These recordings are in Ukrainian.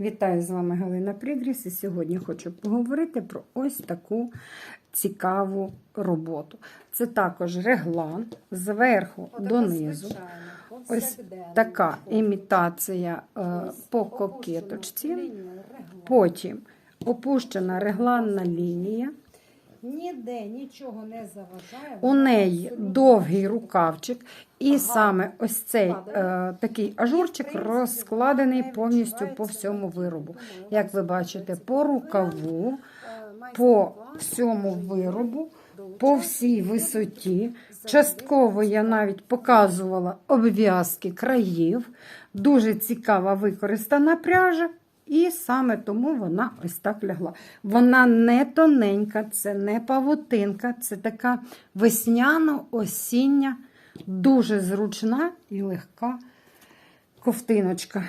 Вітаю з вами Галина Прігріс і сьогодні хочу поговорити про ось таку цікаву роботу. Це також реглан зверху донизу. Ось така імітація е, по кокеточці. Потім опущена регланна лінія. Ніде нічого не заважає. У неї довгий рукавчик, і саме ось цей е, такий ажурчик розкладений повністю по всьому виробу. Як ви бачите, по рукаву, по всьому виробу, по всій висоті. Частково я навіть показувала обв'язки країв. Дуже цікава використана пряжа. І саме тому вона ось так лягла. Вона не тоненька, це не павутинка, це така весняно-осіння, дуже зручна і легка ковтиночка.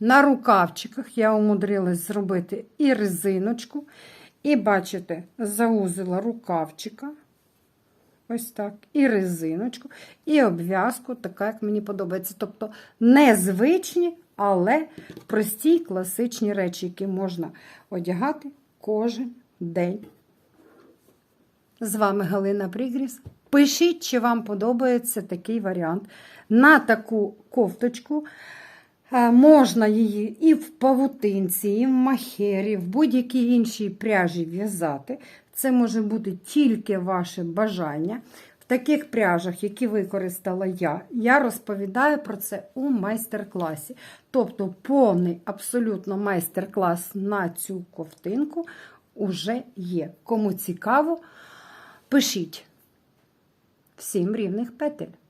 На рукавчиках я умудрилась зробити і резиночку, і, бачите, заузила рукавчика. Ось так, і резиночку, і обв'язку, така, як мені подобається. Тобто незвичні, але прості класичні речі, які можна одягати кожен день. З вами Галина Пригріс. Пишіть, чи вам подобається такий варіант. На таку кофточку можна її і в павутинці, і в махері, в будь-якій іншій пряжі в'язати. Це може бути тільки ваше бажання. В таких пряжах, які використала я, я розповідаю про це у майстер-класі. Тобто повний абсолютно майстер-клас на цю ковтинку уже є. Кому цікаво, пишіть. Всім рівних петель!